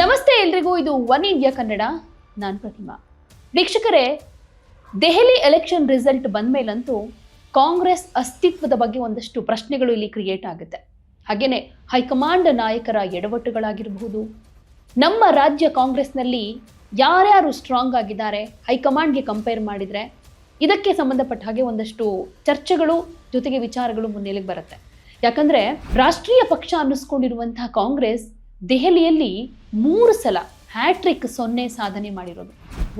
ನಮಸ್ತೆ ಎಲ್ರಿಗೂ, ಇದು ಒನ್ ಇಂಡಿಯಾ ಕನ್ನಡ. ನಾನು ಪ್ರತಿಮಾ. ವೀಕ್ಷಕರೇ, ದೆಹಲಿ ಎಲೆಕ್ಷನ್ ರಿಸಲ್ಟ್ ಬಂದ ಮೇಲಂತೂ ಕಾಂಗ್ರೆಸ್ ಅಸ್ತಿತ್ವದ ಬಗ್ಗೆ ಒಂದಷ್ಟು ಪ್ರಶ್ನೆಗಳು ಇಲ್ಲಿ ಕ್ರಿಯೇಟ್ ಆಗುತ್ತೆ. ಹಾಗೆಯೇ ಹೈಕಮಾಂಡ್ ನಾಯಕರ ಎಡವಟ್ಟುಗಳಾಗಿರಬಹುದು, ನಮ್ಮ ರಾಜ್ಯ ಕಾಂಗ್ರೆಸ್ನಲ್ಲಿ ಯಾರ್ಯಾರು ಸ್ಟ್ರಾಂಗ್ ಆಗಿದ್ದಾರೆ, ಹೈಕಮಾಂಡ್ಗೆ ಕಂಪೇರ್ ಮಾಡಿದರೆ, ಇದಕ್ಕೆ ಸಂಬಂಧಪಟ್ಟ ಹಾಗೆ ಒಂದಷ್ಟು ಚರ್ಚೆಗಳು, ಜೊತೆಗೆ ವಿಚಾರಗಳು ಮುನ್ನೆಲೆಗೆ ಬರುತ್ತೆ. ಯಾಕಂದರೆ, ರಾಷ್ಟ್ರೀಯ ಪಕ್ಷ ಅನ್ನಿಸ್ಕೊಂಡಿರುವಂತಹ ಕಾಂಗ್ರೆಸ್ ದೆಹಲಿಯಲ್ಲಿ ಮೂರು ಸಲ ಹ್ಯಾಟ್ರಿಕ್ ಸೊನ್ನೆ ಸಾಧನೆ ಮಾಡಿರೋದು.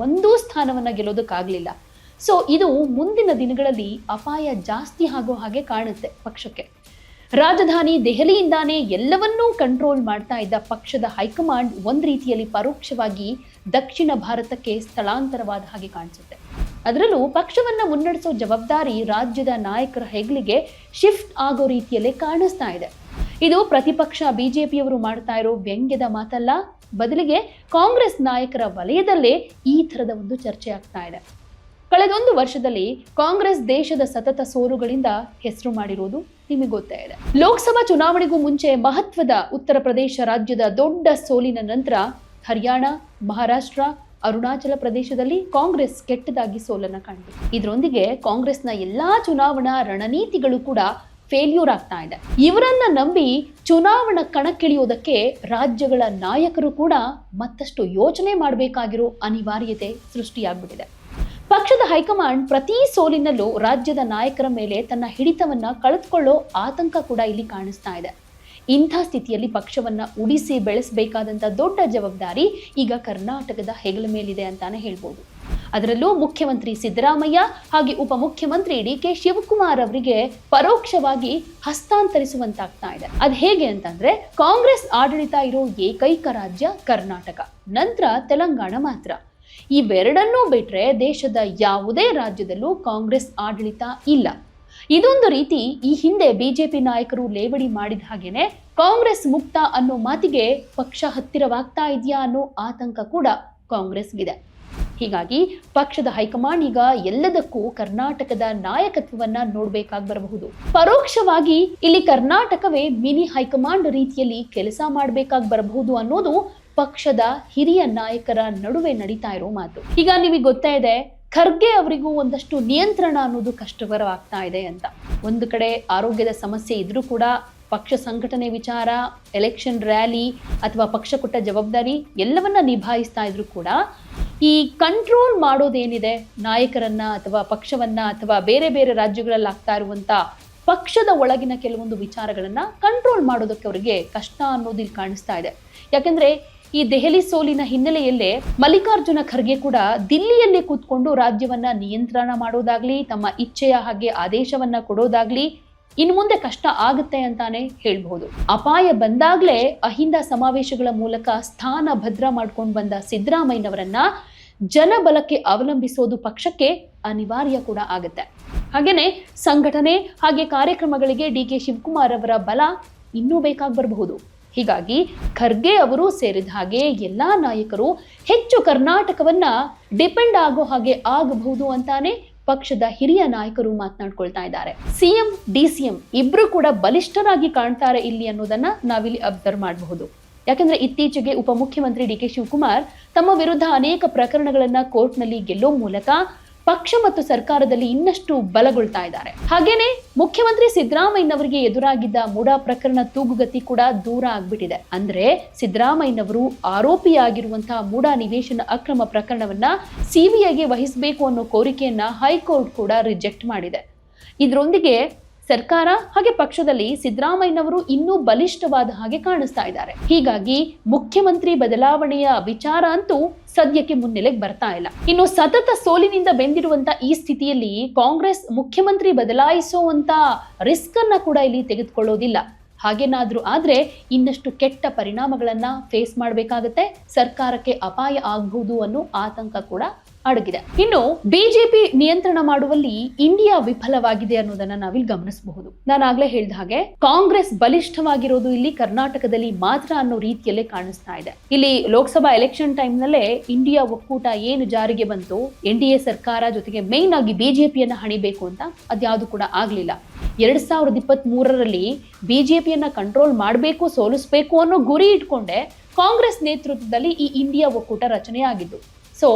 ಒಂದೂ ಸ್ಥಾನವನ್ನು ಗೆಲ್ಲೋದಕ್ಕಾಗಲಿಲ್ಲ. ಸೊ ಇದು ಮುಂದಿನ ದಿನಗಳಲ್ಲಿ ಅಪಾಯ ಜಾಸ್ತಿ ಆಗೋ ಹಾಗೆ ಕಾಣುತ್ತೆ ಪಕ್ಷಕ್ಕೆ. ರಾಜಧಾನಿ ದೆಹಲಿಯಿಂದಾನೇ ಎಲ್ಲವನ್ನೂ ಕಂಟ್ರೋಲ್ ಮಾಡ್ತಾ ಇದ್ದ ಪಕ್ಷದ ಹೈಕಮಾಂಡ್ ಒಂದು ರೀತಿಯಲ್ಲಿ ಪರೋಕ್ಷವಾಗಿ ದಕ್ಷಿಣ ಭಾರತಕ್ಕೆ ಸ್ಥಳಾಂತರವಾದ ಹಾಗೆ ಕಾಣಿಸುತ್ತೆ. ಅದರಲ್ಲೂ ಪಕ್ಷವನ್ನು ಮುನ್ನಡೆಸೋ ಜವಾಬ್ದಾರಿ ರಾಜ್ಯದ ನಾಯಕರ ಹೆಗ್ಲಿಗೆ ಶಿಫ್ಟ್ ಆಗೋ ರೀತಿಯಲ್ಲೇ ಕಾಣಿಸ್ತಾ ಇದೆ. ಇದು ಪ್ರತಿಪಕ್ಷ ಬಿಜೆಪಿಯವರು ಮಾಡ್ತಾ ಇರೋ ವ್ಯಂಗ್ಯದ ಮಾತಲ್ಲ. ಬದಲಿಗೆ ಕಾಂಗ್ರೆಸ್ ನಾಯಕರ ವಲಯದಲ್ಲೇ ಈ ಥರದ ಒಂದು ಚರ್ಚೆ ಆಗ್ತಾ ಇದೆ. ಕಳೆದೊಂದು ವರ್ಷದಲ್ಲಿ ಕಾಂಗ್ರೆಸ್ ದೇಶದ ಸತತ ಸೋಲುಗಳಿಂದ ಹೆಸರು ಮಾಡಿರುವುದು ನಿಮಗೆ ಗೊತ್ತೇ ಇದೆ. ಲೋಕಸಭಾ ಚುನಾವಣೆಗೂ ಮುಂಚೆ ಮಹತ್ವದ ಉತ್ತರ ಪ್ರದೇಶ ರಾಜ್ಯದ ದೊಡ್ಡ ಸೋಲಿನ ನಂತರ ಹರಿಯಾಣ, ಮಹಾರಾಷ್ಟ್ರ, ಅರುಣಾಚಲ ಪ್ರದೇಶದಲ್ಲಿ ಕಾಂಗ್ರೆಸ್ ಕೆಟ್ಟದಾಗಿ ಸೋಲನ್ನ ಕಂಡಿದೆ. ಇದರೊಂದಿಗೆ ಕಾಂಗ್ರೆಸ್ನ ಎಲ್ಲಾ ಚುನಾವಣಾ ರಣನೀತಿಗಳು ಕೂಡ ಫೇಲ್ಯೂರ್ ಆಗ್ತಾ ಇದೆ. ಇವರನ್ನ ನಂಬಿ ಚುನಾವಣಾ ಕಣಕ್ಕಿಳಿಯುವುದಕ್ಕೆ ರಾಜ್ಯಗಳ ನಾಯಕರು ಕೂಡ ಮತ್ತಷ್ಟು ಯೋಚನೆ ಮಾಡಬೇಕಾಗಿರೋ ಅನಿವಾರ್ಯತೆ ಸೃಷ್ಟಿಯಾಗ್ಬಿಟ್ಟಿದೆ. ಪಕ್ಷದ ಹೈಕಮಾಂಡ್ ಪ್ರತಿ ಸೋಲಿನಲ್ಲೂ ರಾಜ್ಯದ ನಾಯಕರ ಮೇಲೆ ತನ್ನ ಹಿಡಿತವನ್ನ ಕಳೆದುಕೊಳ್ಳೋ ಆತಂಕ ಕೂಡ ಇಲ್ಲಿ ಕಾಣಿಸ್ತಾ ಇದೆ. ಇಂಥ ಸ್ಥಿತಿಯಲ್ಲಿ ಪಕ್ಷವನ್ನ ಉಳಿಸಿ ಬೆಳೆಸಬೇಕಾದಂತ ದೊಡ್ಡ ಜವಾಬ್ದಾರಿ ಈಗ ಕರ್ನಾಟಕದ ಹೆಗಲ ಮೇಲಿದೆ ಅಂತಾನೆ ಹೇಳ್ಬೋದು. ಅದರಲ್ಲೂ ಮುಖ್ಯಮಂತ್ರಿ ಸಿದ್ದರಾಮಯ್ಯ ಹಾಗೆ ಉಪಮುಖ್ಯಮಂತ್ರಿ ಡಿ ಕೆ ಶಿವಕುಮಾರ್ ಅವರಿಗೆ ಪರೋಕ್ಷವಾಗಿ ಹಸ್ತಾಂತರಿಸುವಂತಾಗ್ತಾ ಇದೆ. ಅದು ಹೇಗೆ ಅಂತಂದ್ರೆ ಕಾಂಗ್ರೆಸ್ ಆಡಳಿತ ಇರೋ ಏಕೈಕ ರಾಜ್ಯ ಕರ್ನಾಟಕ, ನಂತರ ತೆಲಂಗಾಣ ಮಾತ್ರ. ಇವೆರಡನ್ನೂ ಬಿಟ್ರೆ ದೇಶದ ಯಾವುದೇ ರಾಜ್ಯದಲ್ಲೂ ಕಾಂಗ್ರೆಸ್ ಆಡಳಿತ ಇಲ್ಲ. ಇದೊಂದು ರೀತಿ ಈ ಹಿಂದೆ ಬಿಜೆಪಿ ನಾಯಕರು ಲೇವಡಿ ಮಾಡಿದ ಹಾಗೇನೆ ಕಾಂಗ್ರೆಸ್ ಮುಕ್ತ ಅನ್ನೋ ಮಾತಿಗೆ ಪಕ್ಷ ಹತ್ತಿರವಾಗ್ತಾ ಇದೆಯಾ ಅನ್ನೋ ಆತಂಕ ಕೂಡ ಕಾಂಗ್ರೆಸ್ಗಿದೆ. ಹೀಗಾಗಿ ಪಕ್ಷದ ಹೈಕಮಾಂಡ್ ಈಗ ಎಲ್ಲದಕ್ಕೂ ಕರ್ನಾಟಕದ ನಾಯಕತ್ವವನ್ನ ನೋಡ್ಬೇಕಾಗಿ ಬರಬಹುದು. ಪರೋಕ್ಷವಾಗಿ ಇಲ್ಲಿ ಕರ್ನಾಟಕವೇ ಮಿನಿ ಹೈಕಮಾಂಡ್ ರೀತಿಯಲ್ಲಿ ಕೆಲಸ ಮಾಡಬೇಕಾಗಿ ಬರಬಹುದು ಅನ್ನೋದು ಪಕ್ಷದ ಹಿರಿಯ ನಾಯಕರ ನಡುವೆ ನಡೀತಾ ಇರೋ ಮಾತು. ಈಗ ನಿಮಗೆ ಗೊತ್ತಾ ಇದೆ, ಖರ್ಗೆ ಅವರಿಗೂ ಒಂದಷ್ಟು ನಿಯಂತ್ರಣ ಅನ್ನೋದು ಕಷ್ಟಕರವಾಗ್ತಾ ಇದೆ ಅಂತ. ಒಂದು ಕಡೆ ಆರೋಗ್ಯದ ಸಮಸ್ಯೆ ಇದ್ರೂ ಕೂಡ ಪಕ್ಷ ಸಂಘಟನೆ ವಿಚಾರ ಎಲೆಕ್ಷನ್ ರ್ಯಾಲಿ ಅಥವಾ ಪಕ್ಷ ಕೊಟ್ಟ ಜವಾಬ್ದಾರಿ ಎಲ್ಲವನ್ನ ನಿಭಾಯಿಸ್ತಾ ಇದ್ರು ಕೂಡ ಈ ಕಂಟ್ರೋಲ್ ಮಾಡೋದೇನಿದೆ? ನಾಯಕರನ್ನ ಅಥವಾ ಪಕ್ಷವನ್ನ ಅಥವಾ ಬೇರೆ ಬೇರೆ ರಾಜ್ಯಗಳಲ್ಲಿ ಆಗ್ತಾ ಇರುವಂತ ಪಕ್ಷದ ಒಳಗಿನ ಕೆಲವೊಂದು ವಿಚಾರಗಳನ್ನ ಕಂಟ್ರೋಲ್ ಮಾಡೋದಕ್ಕೆ ಅವರಿಗೆ ಕಷ್ಟ ಅನ್ನೋದು ಇಲ್ಲಿ ಕಾಣಿಸ್ತಾ ಇದೆ. ಯಾಕಂದ್ರೆ ಈ ದೆಹಲಿ ಸೋಲಿನ ಹಿನ್ನೆಲೆಯಲ್ಲೇ ಮಲ್ಲಿಕಾರ್ಜುನ ಖರ್ಗೆ ಕೂಡ ದಿಲ್ಲಿಯಲ್ಲಿ ಕೂತ್ಕೊಂಡು ರಾಜ್ಯವನ್ನ ನಿಯಂತ್ರಣ ಮಾಡೋದಾಗ್ಲಿ, ತಮ್ಮ ಇಚ್ಛೆಯ ಹಾಗೆ ಆದೇಶವನ್ನ ಕೊಡೋದಾಗ್ಲಿ ಇನ್ನು ಮುಂದೆ ಕಷ್ಟ ಆಗುತ್ತೆ ಅಂತಾನೆ ಹೇಳ್ಬಹುದು. ಅಪಾಯ ಬಂದಾಗ್ಲೇ ಅಹಿಂದ ಸಮಾವೇಶಗಳ ಮೂಲಕ ಸ್ಥಾನ ಭದ್ರ ಮಾಡ್ಕೊಂಡು ಬಂದ ಸಿದ್ದರಾಮಯ್ಯನವರನ್ನ ಜನಬಲಕ್ಕೆ ಅವಲಂಬಿಸೋದು ಪಕ್ಷಕ್ಕೆ ಅನಿವಾರ್ಯ ಕೂಡ ಆಗುತ್ತೆ. ಹಾಗೇನೆ ಸಂಘಟನೆ ಹಾಗೆ ಕಾರ್ಯಕ್ರಮಗಳಿಗೆ ಡಿ ಕೆ ಶಿವಕುಮಾರ್ ಅವರ ಬಲ ಇನ್ನೂ ಬೇಕಾಗಿ ಬರಬಹುದು ಹೀಗಾಗಿ ಖರ್ಗೆ ಅವರು ಸೇರಿದ ಹಾಗೆ ಎಲ್ಲ ನಾಯಕರು ಹೆಚ್ಚು ಕರ್ನಾಟಕವನ್ನ ಡಿಪೆಂಡ್ ಆಗೋ ಹಾಗೆ ಆಗಬಹುದು ಅಂತಾನೆ ಪಕ್ಷದ ಹಿರಿಯ ನಾಯಕರು ಮಾತನಾಡ್ಕೊಳ್ತಾ ಇದ್ದಾರೆ. ಸಿಎಂ ಡಿಸಿಎಂ ಇಬ್ರು ಕೂಡ ಬಲಿಷ್ಠರಾಗಿ ಕಾಣ್ತಾರೆ ಇಲ್ಲಿ ಅನ್ನೋದನ್ನ ನಾವಿಲ್ಲಿ ಅಬ್ಸರ್ವ್ ಮಾಡಬಹುದು. ಯಾಕಂದ್ರೆ ಇತ್ತೀಚೆಗೆ ಉಪಮುಖ್ಯಮಂತ್ರಿ ಡಿ ಕೆ ಶಿವಕುಮಾರ್ ತಮ್ಮ ವಿರುದ್ಧ ಅನೇಕ ಪ್ರಕರಣಗಳನ್ನ ಕೋರ್ಟ್ನಲ್ಲಿ ಗೆಲ್ಲೋ ಮೂಲಕ ಪಕ್ಷ ಮತ್ತು ಸರ್ಕಾರದಲ್ಲಿ ಇನ್ನಷ್ಟು ಬಲಗೊಳ್ತಾ ಇದ್ದಾರೆ. ಹಾಗೇನೆ ಮುಖ್ಯಮಂತ್ರಿ ಸಿದ್ದರಾಮಯ್ಯನವರಿಗೆ ಎದುರಾಗಿದ್ದ ಮೂಡಾ ಪ್ರಕರಣ ತೂಗುಗತಿ ಕೂಡ ದೂರ ಆಗ್ಬಿಟ್ಟಿದೆ. ಅಂದ್ರೆ ಸಿದ್ದರಾಮಯ್ಯನವರು ಆರೋಪಿಯಾಗಿರುವಂತಹ ಮೂಡಾ ನಿವೇಶನ ಅಕ್ರಮ ಪ್ರಕರಣವನ್ನ ಸಿಬಿಐಗೆ ವಹಿಸಬೇಕು ಅನ್ನೋ ಕೋರಿಕೆಯನ್ನ ಹೈಕೋರ್ಟ್ ಕೂಡ ರಿಜೆಕ್ಟ್ ಮಾಡಿದೆ. ಇದರೊಂದಿಗೆ ಸರ್ಕಾರ ಹಾಗೆ ಪಕ್ಷದಲ್ಲಿ ಸಿದ್ದರಾಮಯ್ಯನವರು ಇನ್ನೂ ಬಲಿಷ್ಠವಾದ ಹಾಗೆ ಕಾಣಿಸ್ತಾ ಇದ್ದಾರೆ. ಹೀಗಾಗಿ ಮುಖ್ಯಮಂತ್ರಿ ಬದಲಾವಣೆಯ ವಿಚಾರ ಅಂತೂ ಸದ್ಯಕ್ಕೆ ಮುನ್ನೆಲೆಗೆ ಬರ್ತಾ ಇಲ್ಲ. ಇನ್ನು ಸತತ ಸೋಲಿನಿಂದ ಬೆಂದಿರುವಂತ ಈ ಸ್ಥಿತಿಯಲ್ಲಿ ಕಾಂಗ್ರೆಸ್ ಮುಖ್ಯಮಂತ್ರಿ ಬದಲಾಯಿಸುವಂತ ರಿಸ್ಕ್ ಅನ್ನ ಕೂಡ ಇಲ್ಲಿ ತೆಗೆದುಕೊಳ್ಳೋದಿಲ್ಲ. ಹಾಗೇನಾದ್ರೂ ಆದ್ರೆ ಇನ್ನಷ್ಟು ಕೆಟ್ಟ ಪರಿಣಾಮಗಳನ್ನ ಫೇಸ್ ಮಾಡಬೇಕಾಗತ್ತೆ. ಸರ್ಕಾರಕ್ಕೆ ಅಪಾಯ ಆಗಬಹುದು ಅನ್ನೋ ಆತಂಕ ಕೂಡ ಅಡಗಿದೆ. ಇನ್ನು ಬಿಜೆಪಿ ನಿಯಂತ್ರಣ ಮಾಡುವಲ್ಲಿ ಇಂಡಿಯಾ ವಿಫಲವಾಗಿದೆ ಅನ್ನೋದನ್ನ ನಾವಿಲ್ಲಿ ಗಮನಿಸಬಹುದು. ನಾನು ಆಗ್ಲೇ ಹೇಳಿದ ಹಾಗೆ ಕಾಂಗ್ರೆಸ್ ಬಲಿಷ್ಠವಾಗಿರೋದು ಇಲ್ಲಿ ಕರ್ನಾಟಕದಲ್ಲಿ ಮಾತ್ರ ಅನ್ನೋ ರೀತಿಯಲ್ಲೇ ಕಾಣಿಸ್ತಾ ಇದೆ. ಇಲ್ಲಿ ಲೋಕಸಭಾ ಎಲೆಕ್ಷನ್ ಟೈಮ್ ನಲ್ಲೇ ಇಂಡಿಯಾ ಒಕ್ಕೂಟ ಏನು ಜಾರಿಗೆ ಬಂತು, ಎನ್ ಡಿ ಎ ಸರ್ಕಾರ ಜೊತೆಗೆ ಮೇನ್ ಆಗಿ ಬಿಜೆಪಿಯನ್ನ ಹಣಿಬೇಕು ಅಂತ ಅದ್ಯಾವುದು ಕೂಡ ಆಗ್ಲಿಲ್ಲ. ಎರಡ್ ಸಾವಿರದ ಇಪ್ಪತ್ತ್ ಮೂರರಲ್ಲಿ ಬಿಜೆಪಿಯನ್ನ ಕಂಟ್ರೋಲ್ ಮಾಡಬೇಕು, ಸೋಲಿಸಬೇಕು ಅನ್ನೋ ಗುರಿ ಇಟ್ಕೊಂಡೆ ಕಾಂಗ್ರೆಸ್ ನೇತೃತ್ವದಲ್ಲಿ ಈ ಇಂಡಿಯಾ ಒಕ್ಕೂಟ ರಚನೆಯಾಗಿದ್ದು. ಸೊ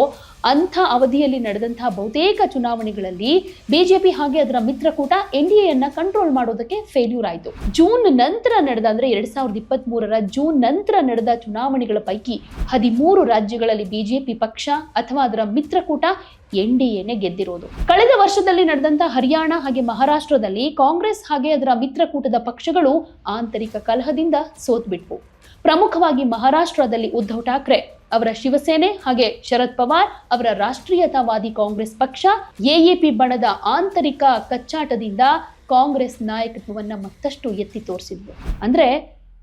ಅಂಥ ಅವಧಿಯಲ್ಲಿ ನಡೆದಂತಹ ಬಹುತೇಕ ಚುನಾವಣೆಗಳಲ್ಲಿ ಬಿಜೆಪಿ ಹಾಗೆ ಅದರ ಮಿತ್ರಕೂಟ ಎನ್ ಡಿ ಎನ್ನ ಕಂಟ್ರೋಲ್ ಮಾಡೋದಕ್ಕೆ ಫೇಲ್ಯೂರ್ ಆಯಿತು. ಜೂನ್ ನಂತರ ನಡೆದ, ಅಂದರೆ ಎರಡ್ ಸಾವಿರದ ಇಪ್ಪತ್ತ್ ಮೂರರ ಜೂನ್ ನಂತರ ನಡೆದ ಚುನಾವಣೆಗಳ ಪೈಕಿ ಹದಿಮೂರು ರಾಜ್ಯಗಳಲ್ಲಿ ಬಿಜೆಪಿ ಪಕ್ಷ ಅಥವಾ ಅದರ ಮಿತ್ರಕೂಟ ಎನ್ ಡಿ ಎನೇ ಗೆದ್ದಿರೋದು. ಕಳೆದ ವರ್ಷದಲ್ಲಿ ನಡೆದಂತ ಹರಿಯಾಣ ಹಾಗೆ ಮಹಾರಾಷ್ಟ್ರದಲ್ಲಿ ಕಾಂಗ್ರೆಸ್ ಹಾಗೆ ಅದರ ಮಿತ್ರಕೂಟದ ಪಕ್ಷಗಳು ಆಂತರಿಕ ಕಲಹದಿಂದ ಸೋತ್ಬಿಟ್ವು. ಪ್ರಮುಖವಾಗಿ ಮಹಾರಾಷ್ಟ್ರದಲ್ಲಿ ಉದ್ಧವ್ ಠಾಕ್ರೆ. ಅವರ ಶಿವಸೇನೆ ಹಾಗೆ ಶರದ್ ಪವಾರ್ ಅವರ ರಾಷ್ಟ್ರೀಯತಾವಾದಿ ಕಾಂಗ್ರೆಸ್ ಪಕ್ಷ, ಎಎಪಿ ಬಣದ ಆಂತರಿಕ ಕಚ್ಚಾಟದಿಂದ ಕಾಂಗ್ರೆಸ್ ನಾಯಕತ್ವವನ್ನ ಮತ್ತಷ್ಟು ಎತ್ತಿ ತೋರಿಸಿದ್ರು ಅಂದ್ರೆ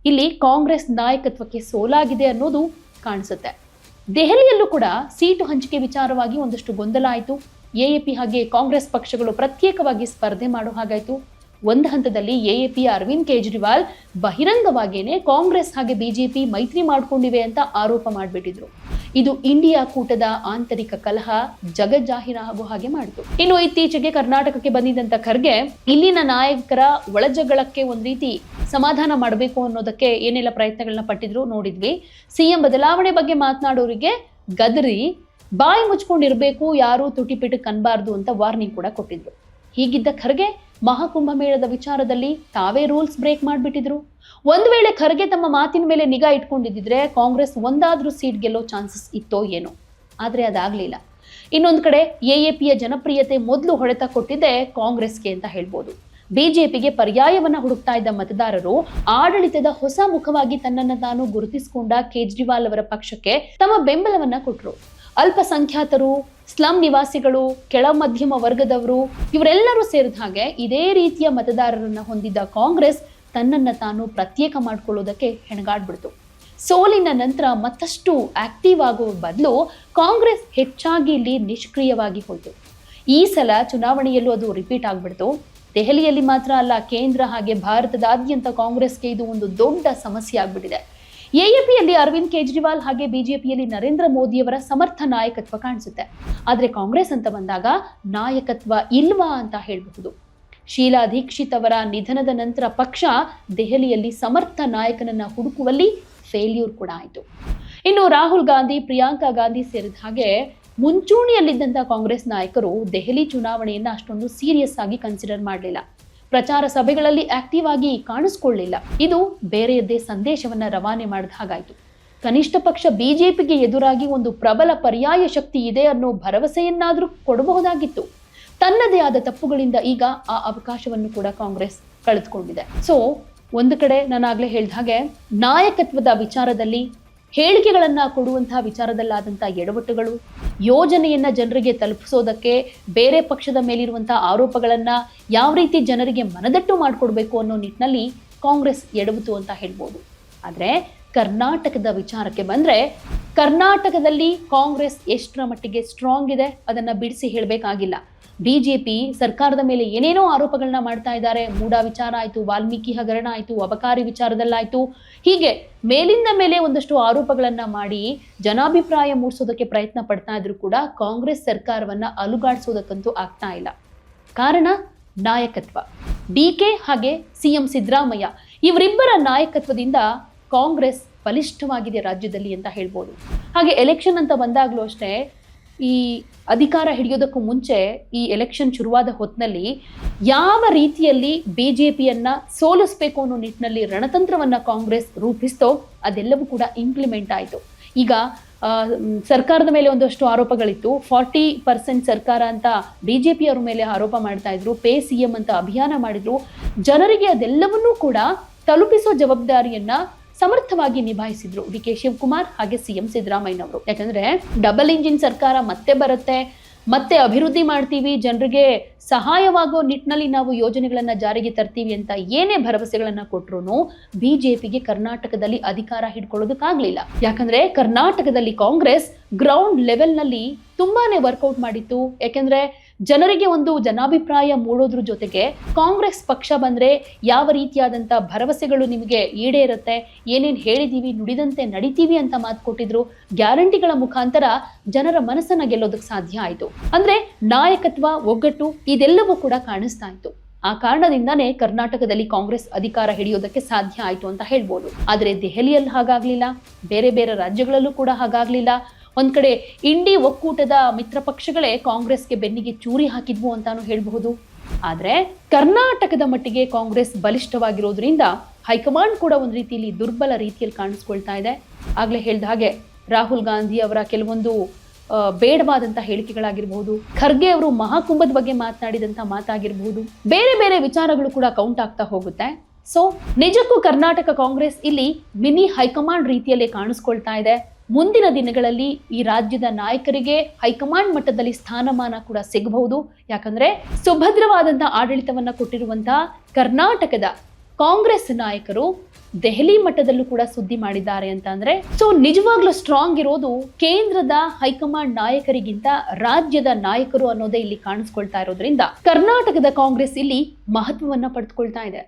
ಇಲ್ಲಿ ಕಾಂಗ್ರೆಸ್ ನಾಯಕತ್ವಕ್ಕೆ ಸೋಲಾಗಿದೆ ಅನ್ನೋದು ಕಾಣಿಸುತ್ತೆ. ದೆಹಲಿಯಲ್ಲೂ ಕೂಡ ಸೀಟು ಹಂಚಿಕೆ ವಿಚಾರವಾಗಿ ಒಂದಷ್ಟು ಗೊಂದಲ ಆಯಿತು. ಎಎಪಿ ಹಾಗೆ ಕಾಂಗ್ರೆಸ್ ಪಕ್ಷಗಳು ಪ್ರತ್ಯೇಕವಾಗಿ ಸ್ಪರ್ಧೆ ಮಾಡೋ ಹಾಗಾಯ್ತು. ಒಂದು ಹಂತದಲ್ಲಿ ಎಎಪಿಯ ಅರವಿಂದ್ ಕೇಜ್ರಿವಾಲ್ ಬಹಿರಂಗವಾಗಿಯೇ ಕಾಂಗ್ರೆಸ್ ಹಾಗೆ ಬಿಜೆಪಿ ಮೈತ್ರಿ ಮಾಡ್ಕೊಂಡಿವೆ ಅಂತ ಆರೋಪ ಮಾಡಿಬಿಟ್ಟಿದ್ರು. ಇದು ಇಂಡಿಯಾ ಕೂಟದ ಆಂತರಿಕ ಕಲಹ ಜಗಜ್ಜಾಹೀರ ಆಗೋ ಹಾಗೆ ಮಾಡಿತು. ಇನ್ನು ಇತ್ತೀಚೆಗೆ ಕರ್ನಾಟಕಕ್ಕೆ ಬಂದಿದ್ದಂತ ಖರ್ಗೆ, ಇಲ್ಲಿನ ನಾಯಕರ ಒಳಜಗಳಕ್ಕೆ ಒಂದ್ ರೀತಿ ಸಮಾಧಾನ ಮಾಡಬೇಕು ಅನ್ನೋದಕ್ಕೆ ಏನೆಲ್ಲ ಪ್ರಯತ್ನಗಳನ್ನ ಪಟ್ಟಿದ್ರು ನೋಡಿದ್ವಿ. ಸಿಎಂ ಬದಲಾವಣೆ ಬಗ್ಗೆ ಮಾತನಾಡೋರಿಗೆ ಗದರಿ, ಬಾಯಿ ಮುಚ್ಕೊಂಡಿರ್ಬೇಕು, ಯಾರು ತುಟಿಪಿಟಕ್ ಕನ್ಬಾರ್ದು ಅಂತ ವಾರ್ನಿಂಗ್ ಕೂಡ ಕೊಟ್ಟಿದ್ರು. ಹೀಗಿದ್ದ ಖರ್ಗೆ ಮಹಾಕುಂಭ ಮೇಳದ ವಿಚಾರದಲ್ಲಿ ತಾವೇ ರೂಲ್ಸ್ ಬ್ರೇಕ್ ಮಾಡಿಬಿಟ್ಟಿದ್ರು. ಒಂದು ವೇಳೆ ಖರ್ಗೆ ತಮ್ಮ ಮಾತಿನ ಮೇಲೆ ನಿಗಾ ಇಟ್ಕೊಂಡಿದ್ದಿದ್ರೆ ಕಾಂಗ್ರೆಸ್ ಒಂದಾದ್ರೂ ಸೀಟ್ ಗೆಲ್ಲೋ ಚಾನ್ಸಸ್ ಇತ್ತೋ ಏನೋ. ಆದ್ರೆ ಅದಾಗ್ಲಿಲ್ಲ. ಇನ್ನೊಂದು ಕಡೆ ಎಎಪಿಯ ಜನಪ್ರಿಯತೆ ಮೊದಲು ಹೊಡೆತ ಕೊಟ್ಟಿದ್ದೆ ಕಾಂಗ್ರೆಸ್ಗೆ ಅಂತ ಹೇಳ್ಬೋದು. ಬಿಜೆಪಿಗೆ ಪರ್ಯಾಯವನ್ನ ಹುಡುಕ್ತಾ ಇದ್ದ ಮತದಾರರು ಆಡಳಿತದ ಹೊಸ ಮುಖವಾಗಿ ತನ್ನನ್ನು ತಾನು ಗುರುತಿಸಿಕೊಂಡ ಕೇಜ್ರಿವಾಲ್ ಅವರ ಪಕ್ಷಕ್ಕೆ ತಮ್ಮ ಬೆಂಬಲವನ್ನ ಕೊಟ್ಟರು ಅಲ್ಪಸಂಖ್ಯಾತರು ಸ್ಲಂ ನಿವಾಸಿಗಳು, ಕೆಳ ಮಧ್ಯಮ ವರ್ಗದವರು, ಇವರೆಲ್ಲರೂ ಸೇರಿದ ಹಾಗೆ ಇದೇ ರೀತಿಯ ಮತದಾರರನ್ನು ಹೊಂದಿದ್ದ ಕಾಂಗ್ರೆಸ್ ತನ್ನನ್ನು ತಾನು ಪ್ರತ್ಯೇಕ ಮಾಡಿಕೊಳ್ಳೋದಕ್ಕೆ ಹೆಣಗಾಡ್ಬಿಡ್ತು. ಸೋಲಿನ ನಂತರ ಮತ್ತಷ್ಟು ಆಕ್ಟಿವ್ ಆಗುವ ಬದಲು ಕಾಂಗ್ರೆಸ್ ಹೆಚ್ಚಾಗಿ ಇಲ್ಲಿ ನಿಷ್ಕ್ರಿಯವಾಗಿ ಹೋಯಿತು. ಈ ಸಲ ಚುನಾವಣೆಯಲ್ಲೂ ಅದು ರಿಪೀಟ್ ಆಗ್ಬಿಡ್ತು. ದೆಹಲಿಯಲ್ಲಿ ಮಾತ್ರ ಅಲ್ಲ, ಕೇಂದ್ರ ಹಾಗೆ ಭಾರತದಾದ್ಯಂತ ಕಾಂಗ್ರೆಸ್ಗೆ ಇದು ಒಂದು ದೊಡ್ಡ ಸಮಸ್ಯೆ ಆಗ್ಬಿಟ್ಟಿದೆ. ಎಎಪಿಯಲ್ಲಿ ಅರವಿಂದ್ ಕೇಜ್ರಿವಾಲ್ ಹಾಗೆ ಬಿಜೆಪಿಯಲ್ಲಿ ನರೇಂದ್ರ ಮೋದಿಯವರ ಸಮರ್ಥ ನಾಯಕತ್ವ ಕಾಣಿಸುತ್ತೆ. ಆದರೆ ಕಾಂಗ್ರೆಸ್ ಅಂತ ಬಂದಾಗ ನಾಯಕತ್ವ ಇಲ್ವಾ ಅಂತ ಹೇಳಬಹುದು. ಶೀಲಾ ದೀಕ್ಷಿತ್ ಅವರ ನಿಧನದ ನಂತರ ಪಕ್ಷ ದೆಹಲಿಯಲ್ಲಿ ಸಮರ್ಥ ನಾಯಕನನ್ನ ಹುಡುಕುವಲ್ಲಿ ಫೇಲ್ಯೂರ್ ಕೂಡ ಆಯಿತು. ಇನ್ನು ರಾಹುಲ್ ಗಾಂಧಿ, ಪ್ರಿಯಾಂಕಾ ಗಾಂಧಿ ಸೇರಿದ ಹಾಗೆ ಮುಂಚೂಣಿಯಲ್ಲಿದ್ದಂಥ ಕಾಂಗ್ರೆಸ್ ನಾಯಕರು ದೆಹಲಿ ಚುನಾವಣೆಯನ್ನು ಅಷ್ಟೊಂದು ಸೀರಿಯಸ್ ಆಗಿ ಕನ್ಸಿಡರ್ ಮಾಡಲಿಲ್ಲ. ಪ್ರಚಾರ ಸಭೆಗಳಲ್ಲಿ ಆಕ್ಟಿವ್ ಆಗಿ ಕಾಣಿಸ್ಕೊಳ್ಳಿಲ್ಲ. ಇದು ಬೇರೆಯದ್ದೇ ಸಂದೇಶವನ್ನ ರವಾನೆ ಮಾಡಿದ ಹಾಗಾಯಿತು. ಕನಿಷ್ಠ ಪಕ್ಷ ಬಿಜೆಪಿಗೆ ಎದುರಾಗಿ ಒಂದು ಪ್ರಬಲ ಪರ್ಯಾಯ ಶಕ್ತಿ ಇದೆ ಅನ್ನೋ ಭರವಸೆಯನ್ನಾದರೂ ಕೊಡಬಹುದಾಗಿತ್ತು. ತನ್ನದೇ ಆದ ತಪ್ಪುಗಳಿಂದ ಈಗ ಆ ಅವಕಾಶವನ್ನು ಕೂಡ ಕಾಂಗ್ರೆಸ್ ಕಳೆದುಕೊಂಡಿದೆ. ಸೊ ಒಂದು ಕಡೆ ನಾನು ಆಗ್ಲೇ ಹೇಳಿದ ಹಾಗೆ, ನಾಯಕತ್ವದ ವಿಚಾರದಲ್ಲಿ ಹೇಳಿಕೆಗಳನ್ನ ಕೊಡುವಂತಹ ವಿಚಾರದಲ್ಲಾದಂತಹ ಎಡವಟ್ಟುಗಳು ಯೋಜನೆಯನ್ನ ಜನರಿಗೆ ತಲುಪಿಸೋದಕ್ಕೆ ಬೇರೆ ಪಕ್ಷದ ಮೇಲಿರುವಂತಹ ಆರೋಪಗಳನ್ನ ಯಾವ ರೀತಿ ಜನರಿಗೆ ಮನದಟ್ಟು ಮಾಡಿಕೊಡ್ಬೇಕು ಅನ್ನೋ ನಿಟ್ಟಿನಲ್ಲಿ ಕಾಂಗ್ರೆಸ್ ಎಡವಿತು ಅಂತ ಹೇಳ್ಬೋದು. ಆದರೆ ಕರ್ನಾಟಕದ ವಿಚಾರಕ್ಕೆ ಬಂದ್ರೆ ಕರ್ನಾಟಕದಲ್ಲಿ ಕಾಂಗ್ರೆಸ್ ಎಷ್ಟರ ಮಟ್ಟಿಗೆ ಸ್ಟ್ರಾಂಗ್ ಇದೆ ಅದನ್ನ ಬಿಡಿಸಿ ಹೇಳಬೇಕಾಗಿಲ್ಲ. ಬಿಜೆಪಿ ಸರ್ಕಾರದ ಮೇಲೆ ಏನೇನೋ ಆರೋಪಗಳನ್ನ ಮಾಡ್ತಾ ಇದ್ದಾರೆ. ಮೂಡ ವಿಚಾರ ಆಯಿತು, ವಾಲ್ಮೀಕಿ ಹಗರಣ ಆಯಿತು, ಅಬಕಾರಿ ವಿಚಾರದಲ್ಲಾಯಿತು. ಹೀಗೆ ಮೇಲಿಂದ ಮೇಲೆ ಒಂದಷ್ಟು ಆರೋಪಗಳನ್ನು ಮಾಡಿ ಜನಾಭಿಪ್ರಾಯ ಮೂಡಿಸೋದಕ್ಕೆ ಪ್ರಯತ್ನ ಪಡ್ತಾ ಇದ್ರು ಕೂಡ ಕಾಂಗ್ರೆಸ್ ಸರ್ಕಾರವನ್ನ ಅಲುಗಾಡಿಸೋದಕ್ಕಂತೂ ಆಗ್ತಾ ಇಲ್ಲ. ಕಾರಣ ನಾಯಕತ್ವ. ಡಿ ಕೆ ಹಾಗೆ ಸಿಎಂ ಸಿದ್ದರಾಮಯ್ಯ. ಇವರಿಬ್ಬರ ನಾಯಕತ್ವದಿಂದ ಕಾಂಗ್ರೆಸ್ ಬಲಿಷ್ಠವಾಗಿದೆ ರಾಜ್ಯದಲ್ಲಿ ಅಂತ ಹೇಳ್ಬೋದು. ಹಾಗೆ ಎಲೆಕ್ಷನ್ ಅಂತ ಬಂದಾಗಲೂ ಅಷ್ಟೇ, ಈ ಅಧಿಕಾರ ಹಿಡಿಯೋದಕ್ಕೂ ಮುಂಚೆ ಈ ಎಲೆಕ್ಷನ್ ಶುರುವಾದ ಹೊತ್ತಿನಲ್ಲಿ ಯಾವ ರೀತಿಯಲ್ಲಿ ಬಿ ಜೆ ಪಿಯನ್ನು ಸೋಲಿಸಬೇಕು ಅನ್ನೋ ನಿಟ್ಟಿನಲ್ಲಿ ರಣತಂತ್ರವನ್ನ ಕಾಂಗ್ರೆಸ್ ರೂಪಿಸ್ತೋ ಅದೆಲ್ಲವೂ ಕೂಡ ಇಂಪ್ಲಿಮೆಂಟ್ ಆಯಿತು. ಈಗ ಸರ್ಕಾರದ ಮೇಲೆ ಒಂದಷ್ಟು ಆರೋಪಗಳಿತ್ತು. ಫಾರ್ಟಿ ಪರ್ಸೆಂಟ್ ಸರ್ಕಾರ ಅಂತ ಬಿ ಜೆ ಪಿಯವ್ರ ಮೇಲೆ ಆರೋಪ ಮಾಡ್ತಾ ಇದ್ರು, ಪೇ ಸಿ ಎಂ ಅಂತ ಅಭಿಯಾನ ಮಾಡಿದ್ರು. ಜನರಿಗೆ ಅದೆಲ್ಲವನ್ನೂ ಕೂಡ ತಲುಪಿಸೋ ಜವಾಬ್ದಾರಿಯನ್ನ ಸಮರ್ಥವಾಗಿ ನಿಭಾಯಿಸಿದ್ರು ಡಿ ಕೆ ಶಿವಕುಮಾರ್ ಹಾಗೆ ಸಿಎಂ ಸಿದ್ದರಾಮಯ್ಯನವರು. ಯಾಕಂದ್ರೆ ಡಬಲ್ ಇಂಜಿನ್ ಸರ್ಕಾರ ಮತ್ತೆ ಬರುತ್ತೆ, ಮತ್ತೆ ಅಭಿವೃದ್ಧಿ ಮಾಡ್ತೀವಿ, ಜನರಿಗೆ ಸಹಾಯವಾಗೋ ನಿಟ್ಟಿನಲ್ಲಿ ನಾವು ಯೋಜನೆಗಳನ್ನ ಜಾರಿಗೆ ತರ್ತೀವಿ ಅಂತ ಏನೇ ಭರವಸೆಗಳನ್ನ ಕೊಟ್ಟರು ಬಿಜೆಪಿಗೆ ಕರ್ನಾಟಕದಲ್ಲಿ ಅಧಿಕಾರ ಹಿಡ್ಕೊಳ್ಳೋದಕ್ಕಾಗ್ಲಿಲ್ಲ. ಯಾಕಂದ್ರೆ ಕರ್ನಾಟಕದಲ್ಲಿ ಕಾಂಗ್ರೆಸ್ ಗ್ರೌಂಡ್ ಲೆವೆಲ್ನಲ್ಲಿ ತುಂಬಾನೇ ವರ್ಕೌಟ್ ಮಾಡಿತ್ತು. ಯಾಕೆಂದ್ರೆ ಜನರಿಗೆ ಒಂದು ಜನಾಭಿಪ್ರಾಯ ಮೂಡೋದ್ರ ಜೊತೆಗೆ ಕಾಂಗ್ರೆಸ್ ಪಕ್ಷ ಬಂದ್ರೆ ಯಾವ ರೀತಿಯಾದಂಥ ಭರವಸೆಗಳು ನಿಮಗೆ ಈಡೇರುತ್ತೆ ಏನೇನು ಹೇಳಿದೀವಿ, ನುಡಿದಂತೆ ನಡಿತೀವಿ ಅಂತ ಮಾತು ಕೊಟ್ಟಿದ್ರು, ಗ್ಯಾರಂಟಿಗಳ ಮುಖಾಂತರ ಜನರ ಮನಸ್ಸನ್ನ ಗೆಲ್ಲೋದಕ್ಕೆ ಸಾಧ್ಯ ಆಯಿತು. ಅಂದ್ರೆ ನಾಯಕತ್ವ, ಒಗ್ಗಟ್ಟು ಇದೆಲ್ಲವೂ ಕೂಡ ಕಾಣಿಸ್ತಾ ಇತ್ತು. ಆ ಕಾರಣದಿಂದಾನೇ ಕರ್ನಾಟಕದಲ್ಲಿ ಕಾಂಗ್ರೆಸ್ ಅಧಿಕಾರ ಹಿಡಿಯೋದಕ್ಕೆ ಸಾಧ್ಯ ಆಯಿತು ಅಂತ ಹೇಳ್ಬೋದು. ಆದರೆ ದೆಹಲಿಯಲ್ಲಿ ಹಾಗಾಗ್ಲಿಲ್ಲ, ಬೇರೆ ಬೇರೆ ರಾಜ್ಯಗಳಲ್ಲೂ ಕೂಡ ಹಾಗಾಗ್ಲಿಲ್ಲ ಒಂದ್ ಕಡೆ ಇಂಡಿ ಒಕ್ಕೂಟದ ಮಿತ್ರ ಪಕ್ಷಗಳೇ ಕಾಂಗ್ರೆಸ್ಗೆ ಬೆನ್ನಿಗೆ ಚೂರಿ ಹಾಕಿದ್ವು ಅಂತಾನು ಹೇಳಬಹುದು. ಆದ್ರೆ ಕರ್ನಾಟಕದ ಮಟ್ಟಿಗೆ ಕಾಂಗ್ರೆಸ್ ಬಲಿಷ್ಠವಾಗಿರೋದ್ರಿಂದ ಹೈಕಮಾಂಡ್ ಕೂಡ ಒಂದು ರೀತಿಯಲ್ಲಿ ದುರ್ಬಲ ರೀತಿಯಲ್ಲಿ ಕಾಣಿಸ್ಕೊಳ್ತಾ ಇದೆ. ಆಗ್ಲೇ ಹೇಳ್ದ ಹಾಗೆ ರಾಹುಲ್ ಗಾಂಧಿ ಅವರ ಕೆಲವೊಂದು ಬೇಡವಾದಂತ ಹೇಳಿಕೆಗಳಾಗಿರ್ಬಹುದು, ಖರ್ಗೆ ಅವರು ಮಹಾಕುಂಭದ ಬಗ್ಗೆ ಮಾತನಾಡಿದಂತ ಮಾತಾಗಿರಬಹುದು, ಬೇರೆ ಬೇರೆ ವಿಚಾರಗಳು ಕೂಡ ಕೌಂಟ್ ಆಗ್ತಾ ಹೋಗುತ್ತೆ. ಸೊ ನಿಜಕ್ಕೂ ಕರ್ನಾಟಕ ಕಾಂಗ್ರೆಸ್ ಇಲ್ಲಿ ಮಿನಿ ಹೈಕಮಾಂಡ್ ರೀತಿಯಲ್ಲಿ ಕಾಣಿಸ್ಕೊಳ್ತಾ ಇದೆ. ಮುಂದಿನ ದಿನಗಳಲ್ಲಿ ಈ ರಾಜ್ಯದ ನಾಯಕರಿಗೆ ಹೈಕಮಾಂಡ್ ಮಟ್ಟದಲ್ಲಿ ಸ್ಥಾನಮಾನ ಕೂಡ ಸಿಗಬಹುದು. ಯಾಕಂದ್ರೆ ಸುಭದ್ರವಾದಂತಹ ಆಡಳಿತವನ್ನ ಕೊಟ್ಟಿರುವಂತಹ ಕರ್ನಾಟಕದ ಕಾಂಗ್ರೆಸ್ ನಾಯಕರು ದೆಹಲಿ ಮಟ್ಟದಲ್ಲೂ ಕೂಡ ಸುದ್ದಿ ಮಾಡಿದ್ದಾರೆ ಅಂತ ಅಂದ್ರೆ, ಸೊ ನಿಜವಾಗ್ಲೂ ಸ್ಟ್ರಾಂಗ್ ಇರೋದು ಕೇಂದ್ರದ ಹೈಕಮಾಂಡ್ ನಾಯಕರಿಗಿಂತ ರಾಜ್ಯದ ನಾಯಕರು ಅನ್ನೋದೇ ಇಲ್ಲಿ ಕಾಣಿಸ್ಕೊಳ್ತಾ ಇರೋದ್ರಿಂದ ಕರ್ನಾಟಕದ ಕಾಂಗ್ರೆಸ್ ಇಲ್ಲಿ ಮಹತ್ವವನ್ನ ಪಡೆದುಕೊಳ್ತಾ ಇದೆ.